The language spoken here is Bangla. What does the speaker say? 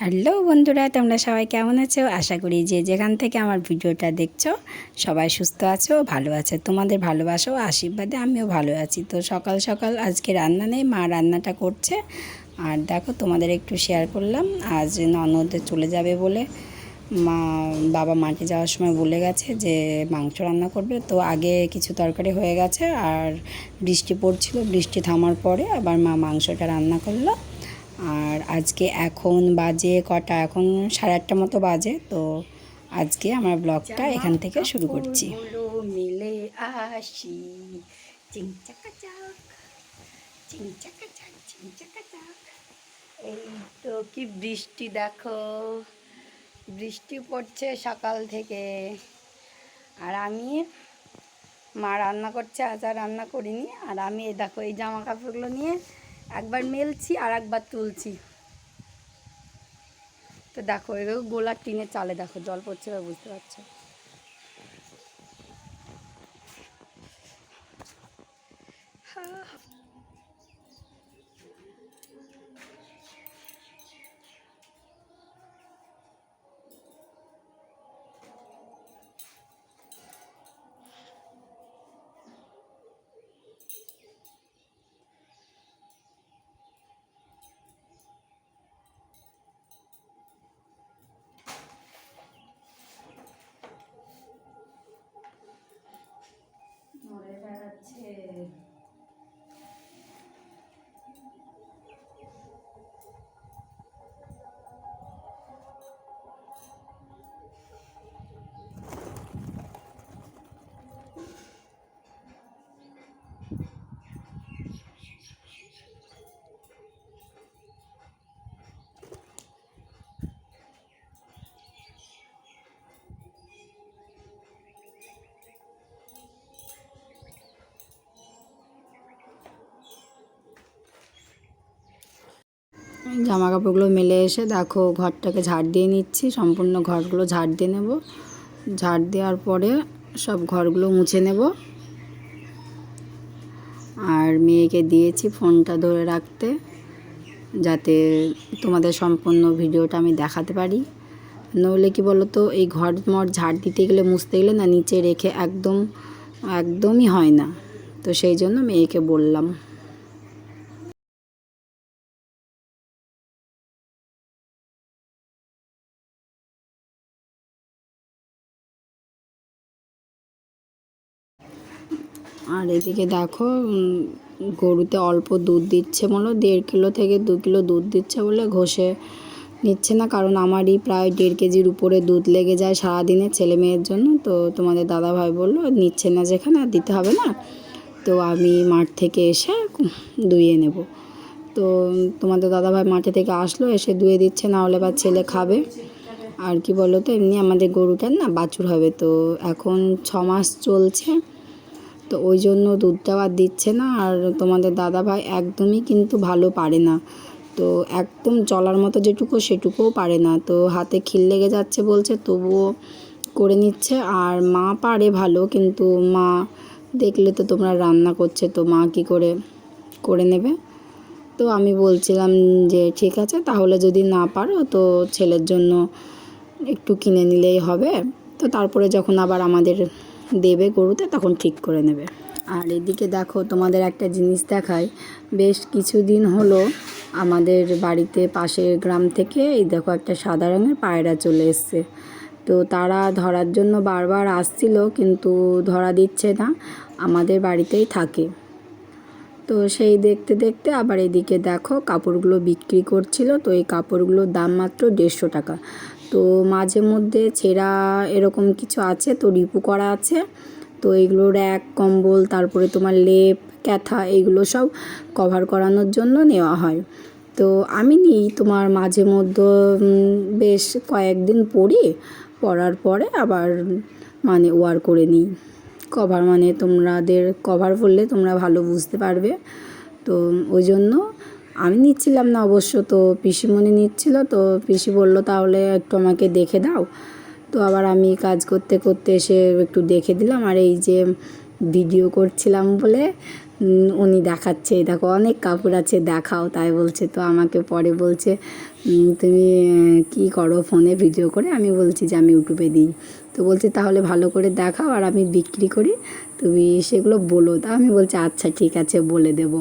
হ্যালো বন্ধুরা, তোমরা সবাই কেমন আছো? আশা করি যে যেখান থেকে আমার ভিডিওটা দেখছ, সবাই সুস্থ আছো, ভালো আছে। তোমাদের ভালোবাসা আশীর্বাদে আমিও ভালো আছি। তো সকাল সকাল আজকে রান্না নেই, মা রান্নাটা করছে। আর দেখো, তোমাদের একটু শেয়ার করলাম। আজ ননদ চলে যাবে বলে মা, বাবা মাঠে যাওয়ার সময় বলে গেছে যে মাংস রান্না করবে। তো আগে কিছু তরকারি হয়ে গেছে, আর বৃষ্টি পড়ছিল, বৃষ্টি থামার পরে আবার মা মাংসটা রান্না করল। আর আজকে এখন বাজে কটা? এখন সাড়ে আটটা মতো বাজে তো আজকে আমার ব্লগটা এখান থেকে শুরু করছি। মিলে আসি। এই তো কি বৃষ্টি দেখো বৃষ্টি পড়ছে সকাল থেকে। আর আমি মা রান্না করছে আজ আর রান্না করিনি। আর আমি দেখো এই জামা কাপড়গুলো নিয়ে একবার মেলছি আর একবার তুলছি। তো দেখো এগুলো গোলার টিনে চালে দেখো, জল পড়ছে বা বুঝতে পারছ। জামা কাপড়গুলো মেলে এসে দেখো ঘরটাকে ঝাড় দিয়ে নিচ্ছি, সম্পূর্ণ ঘরগুলো ঝাড় দিয়ে নেব। ঝাড় দেওয়ার পরে সব ঘরগুলো মুছে নেব। আর মেয়েকে দিয়েছি ফোনটা ধরে রাখতে, যাতে তোমাদের সম্পূর্ণ ভিডিওটা আমি দেখাতে পারি। নইলে কি বলো তো এই ঘর মর ঝাড় দিতে গেলে মুছতে গেলে না, নিচে রেখে একদম, একদমই হয় না। তো সেই জন্য মেয়েকে বললাম। আর এদিকে দেখো গরুতে অল্প দুধ দিচ্ছে বলো, দেড় কিলো থেকে দু কিলো দুধ দিচ্ছে বলে ঘষে নিচ্ছে না, কারণ আমারই প্রায় দেড় কেজির উপরে দুধ লেগে যায় সারাদিনে ছেলে মেয়ের জন্য। তো তোমাদের দাদা ভাই বলল, নিচ্ছে না যেখানে, আর দিতে হবে না। তো আমি মাঠ থেকে এসে দুইয়ে নেব। তো তোমাদের দাদা ভাই মাঠে থেকে আসলো, এসে দুয়ে দিচ্ছে, না হলে বা ছেলে খাবে। আর কি বলো তো এমনি আমাদের গরুটার না বাছুর হবে। তো এখন ছ মাস চলছে তো ওই জন্য দুধটাও আর দিচ্ছে না, আর তোমাদের দাদা ভাই একদমই কিন্তু ভালো পারে না। তো একদম চলার মতো যেটুকু সেটুকুও পারে না। তো হাতে খিল লেগে যাচ্ছে বলছে, তবুও করে নিচ্ছে। আর মা পারে ভালো, কিন্তু মা দেখলে তো তোমরা রান্না করছে, তো মা কি করে করে নেবে? তো আমি বলছিলাম যে ঠিক আছে, তাহলে যদি না পারো তো ছেলের জন্য একটু কিনে নিলেই হবে। তো তারপরে যখন আবার আমাদের দেবে গরুতে, তখন ঠিক করে নেবে। আর এদিকে দেখো, তোমাদের একটা জিনিস দেখায় বেশ কিছুদিন হলো আমাদের বাড়িতে পাশের গ্রাম থেকে এই দেখো একটা সাদা রঙের পায়রা চলে এসছে। তো তারা ধরার জন্য বারবার আসছিল, কিন্তু ধরা দিচ্ছে না, আমাদের বাড়িতেই থাকে। তো সেই দেখতে দেখতে আবার এদিকে দেখো, কাপড়গুলো বিক্রি করছিল, তো এই কাপড়গুলোর দাম মাত্র দেড়শো টাকা। তো মাঝে মধ্যে ছেঁড়া এরকম কিছু আছে তো রিপু করা আছে। তো এগুলো র্যাক, কম্বল, তারপরে তোমার লেপ, ক্যাথা এগুলো সব কভার করানোর জন্য নেওয়া হয়। তো আমি নিই তোমার মাঝে মধ্যে বেশ কয়েকদিন পরি পরার পরে আবার মানে ওয়ার করে নিই। কভার মানে তোমাদের কভার করলে তোমরা ভালো বুঝতে পারবে। তো ওই জন্য আমি নিচ্ছিলাম না অবশ্য, তো পিসিমণি নিচ্ছিল, তো পিসি বলল, তাহলে একটু আমাকে দেখে দাও। তো আবার আমি কাজ করতে করতে এসে একটু দেখে দিলাম, আর এই যে ভিডিও করছিলাম বলে উনি দেখাচ্ছে দেখো অনেক কাপড় আছে, দেখাও, তাই বলছে, তো আমাকে পরে বলছে তুমি কি করো ফোনে ভিডিও করে? আমি বলছি যে, আমি ইউটিউবে দিই। তো বলছে, তাহলে ভালো করে দেখাও, আর আমি বিক্রি করি, তুমি সেগুলো বলো। তা আমি বলছি আচ্ছা ঠিক আছে, বলে দেবো।